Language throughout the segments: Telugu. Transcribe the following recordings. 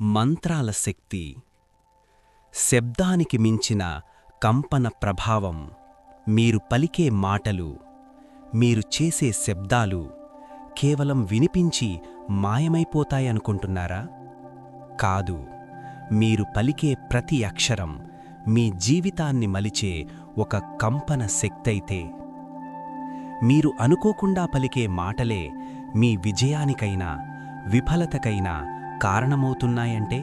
మంత్రాల శక్తి. శబ్దానికి మించిన కంపన ప్రభావం. మీరు పలికే మాటలు మీరు చేసే శబ్దాలు కేవలం వినిపించి మాయమైపోతాయనుకుంటున్నారా కాదు మీరు పలికే ప్రతి అక్షరం మీ జీవితాన్ని మలిచే ఒక కంపన శక్తైతే. మీరు అనుకోకుండా పలికే మాటలే మీ విజయానికైనా విఫలతకైనా కారణమవుతున్నాయంటే?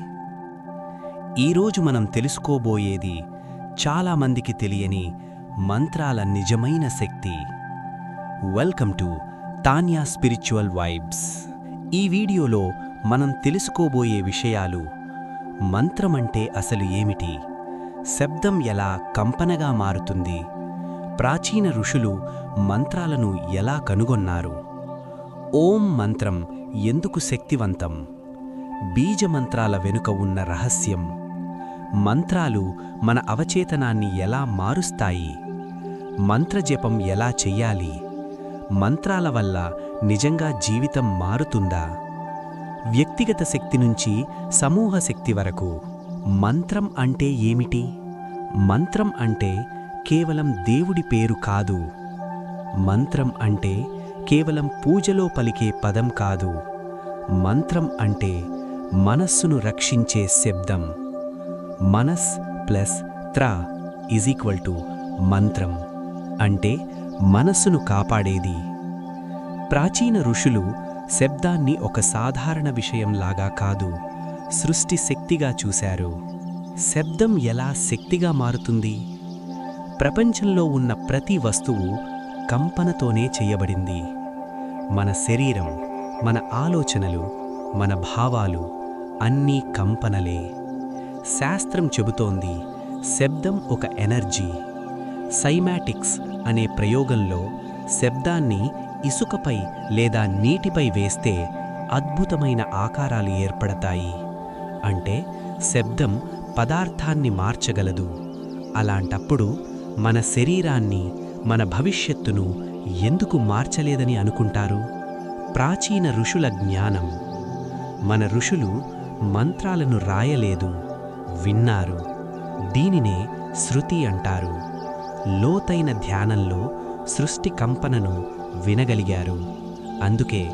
ఈరోజు మనం తెలుసుకోబోయేది చాలామందికి తెలియని మంత్రాల నిజమైన శక్తి. Welcome to Tanya spiritual vibes ఈ వీడియోలో మనం తెలుసుకోబోయే విషయాలు మంత్రమంటే అసలు ఏమిటి? శబ్దం ఎలా కంపనగా మారుతుంది? ప్రాచీన ఋషులు మంత్రాలను ఎలా కనుగొన్నారు? ఓం మంత్రం ఎందుకు శక్తివంతం? బీజమంత్రాల వెనుక ఉన్న రహస్యం. మంత్రాలు మన అవచేతనాన్ని ఎలా మారుస్తాయి? మంత్రజపం ఎలా చెయ్యాలి? మంత్రాల వల్ల నిజంగా జీవితం మారుతుందా? వ్యక్తిగత శక్తి నుంచి సమూహ శక్తి వరకు. మంత్రం అంటే ఏమిటి? మంత్రం అంటే కేవలం దేవుడి పేరు కాదు. మంత్రం అంటే కేవలం పూజలో పలికే పదం కాదు. మంత్రం అంటే మనస్సును రక్షించే శబ్దం. మనస్ ప్లస్ త్ర ఈజ్ ఈక్వల్ టు మంత్రం. అంటే మనస్సును కాపాడేది. ప్రాచీన ఋషులు శబ్దాన్ని ఒక సాధారణ విషయంలాగా కాదు సృష్టి శక్తిగా చూశారు. శబ్దం ఎలా శక్తిగా మారుతుంది? ప్రపంచంలో ఉన్న ప్రతి వస్తువు కంపనతోనే చేయబడింది. మన శరీరం మన ఆలోచనలు మన భావాలు అన్నీ కంపనలే. శాస్త్రం చెబుతోంది శబ్దం ఒక ఎనర్జీ. సైమాటిక్స్ అనే ప్రయోగంలో శబ్దాన్ని ఇసుకపై లేదా నీటిపై వేస్తే అద్భుతమైన ఆకారాలు ఏర్పడతాయి. అంటే శబ్దం పదార్థాన్ని మార్చగలదు. అలాంటప్పుడు మన శరీరాన్ని మన భవిష్యత్తును ఎందుకు మార్చలేదని అనుకుంటారు? ప్రాచీన ఋషుల జ్ఞానం. మన ఋషులు మంత్రాలను రాయలేదు. విన్నారు. దీనినే శృతి అంటారు. లోతైన ధ్యానంలో సృష్టి కంపనను వినగలిగారు. అందుకే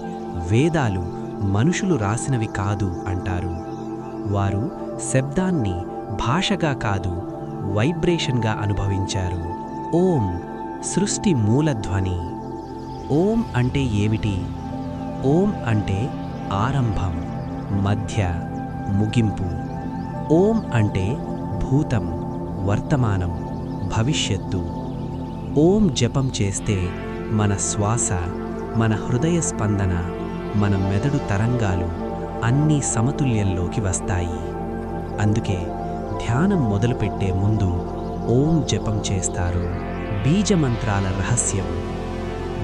వేదాలు మనుషులు రాసినవి కాదు అంటారు. వారు శబ్దాన్ని భాషగా కాదు వైబ్రేషన్గా అనుభవించారు. ఓం సృష్టి మూలధ్వని. ఓం అంటే ఏమిటి? ఓం అంటే ఆరంభం మధ్య. ముగింపు. ఓం అంటే భూతం వర్తమానం భవిష్యత్తు. ఓం జపం చేస్తే మన శ్వాస మన హృదయ స్పందన మన మెదడు తరంగాలు అన్నీ సమతుల్యంలోకి వస్తాయి. అందుకే ధ్యానం మొదలుపెట్టే ముందు ఓం జపం చేస్తారు. బీజమంత్రాల రహస్యం.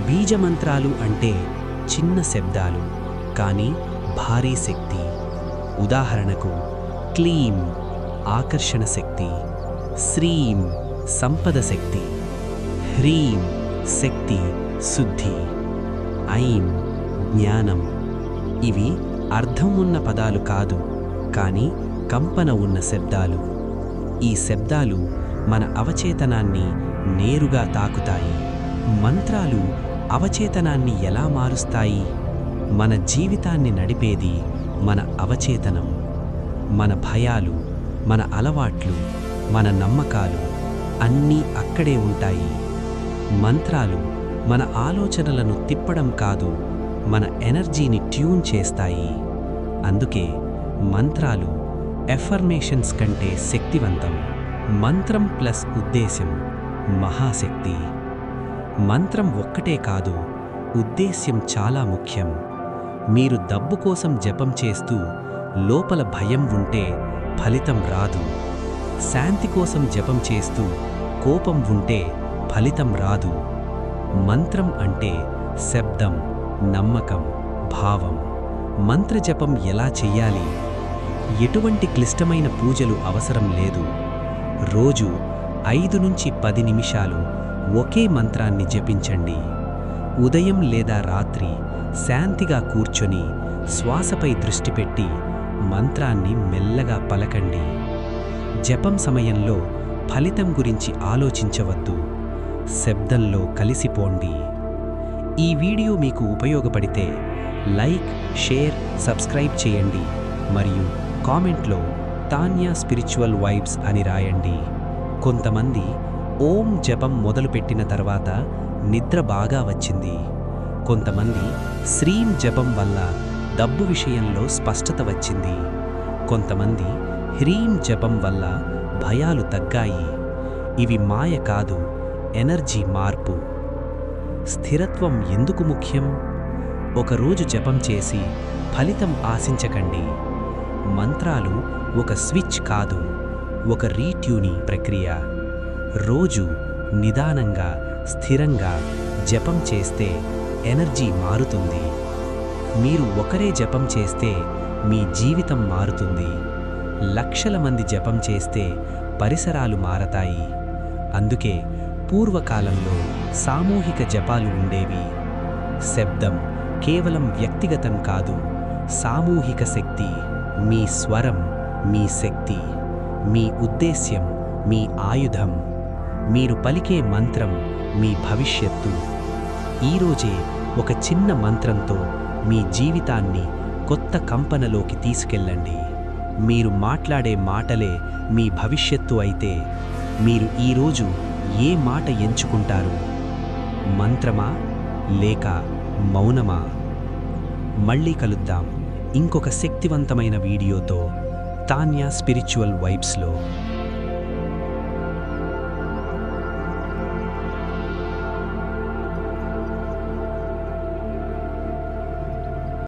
బీజమంత్రాలు అంటే చిన్న శబ్దాలు కానీ భారీ శక్తి. ఉదాహరణకు క్లీం ఆకర్షణ శక్తి శ్రీం సంపద శక్తి హ్రీం శక్తి శుద్ధి ఐం జ్ఞానం. ఇవి అర్థం ఉన్న పదాలు కాదు కానీ కంపన ఉన్న శబ్దాలు. ఈ శబ్దాలు మన అవచేతనాన్ని నేరుగా తాకుతాయి. మంత్రాలు అవచేతనాన్ని ఎలా మారుస్తాయి? మన జీవితాన్ని నడిపేది మన అవచేతనం మన భయాలు మన అలవాట్లు మన నమ్మకాలు అన్నీ అక్కడే ఉంటాయి. మంత్రాలు మన ఆలోచనలను తిప్పడం కాదు మన ఎనర్జీని ట్యూన్ చేస్తాయి. అందుకే మంత్రాలు ఎఫర్మేషన్స్ కంటే శక్తివంతం. మంత్రం ప్లస్ ఉద్దేశం మహాశక్తి. మంత్రం ఒక్కటే కాదు ఉద్దేశ్యం చాలా ముఖ్యం. మీరు డబ్బు కోసం జపం చేస్తూ లోపల భయం ఉంటే ఫలితం రాదు. శాంతి కోసం జపం చేస్తూ కోపం ఉంటే ఫలితం రాదు. మంత్రం అంటే శబ్దం నమ్మకం భావం. మంత్రజపం ఎలా చెయ్యాలి ఎటువంటి క్లిష్టమైన పూజలు అవసరం లేదు. రోజు ఐదు నుంచి పది నిమిషాలు ఒకే మంత్రాన్ని జపించండి. ఉదయం లేదా రాత్రి శాంతిగా కూర్చొని శ్వాసపై దృష్టి పెట్టి మంత్రాన్ని మెల్లగా పలకండి. జపం సమయంలో ఫలితం గురించి ఆలోచించవద్దు. శబ్దంలో కలిసిపోండి. ఈ వీడియో మీకు ఉపయోగపడితే లైక్ షేర్ సబ్స్క్రైబ్ చేయండి. మరియు కామెంట్లో తాన్యా స్పిరిచువల్ వైబ్స్ అని రాయండి. కొంతమంది ఓం జపం మొదలుపెట్టిన తర్వాత నిద్ర బాగా వచ్చింది. కొంతమంది శ్రీం జపం వల్ల డబ్బు విషయంలో స్పష్టత వచ్చింది. కొంతమంది హ్రీం జపం వల్ల భయాలు తగ్గాయి. ఇవి మాయ కాదు ఎనర్జీ మార్పు. స్థిరత్వం ఎందుకు ముఖ్యం? ఒకరోజు జపం చేసి ఫలితం ఆశించకండి. మంత్రాలు ఒక స్విచ్ కాదు ఒక రీట్యూనింగ్ ప్రక్రియ. రోజు నిదానంగా స్థిరంగా జపం చేస్తే ఎనర్జీ మారుతుంది. మీరు ఒకరే జపం చేస్తే మీ జీవితం మారుతుంది. లక్షల మంది జపం చేస్తే పరిసరాలు మారతాయి. అందుకే పూర్వకాలంలో సామూహిక జపాలు ఉండేవి. శబ్దం కేవలం వ్యక్తిగతం కాదు సామూహిక శక్తి మీ స్వరం మీ శక్తి మీ ఉద్దేశ్యం మీ ఆయుధం. మీరు పలికే మంత్రం మీ భవిష్యత్తు. ఈరోజే ఒక చిన్న మంత్రంతో మీ జీవితాన్ని కొత్త కంపనలోకి తీసుకెళ్ళండి. మీరు మాట్లాడే మాటలే మీ భవిష్యత్తు అయితే మీరు ఈరోజు ఏ మాట ఎంచుకుంటారు? మంత్రమా లేక మౌనమా? మళ్ళీ కలుద్దాం ఇంకొక శక్తివంతమైన వీడియోతో. తాన్యా స్పిరిచువల్ వైబ్స్లో.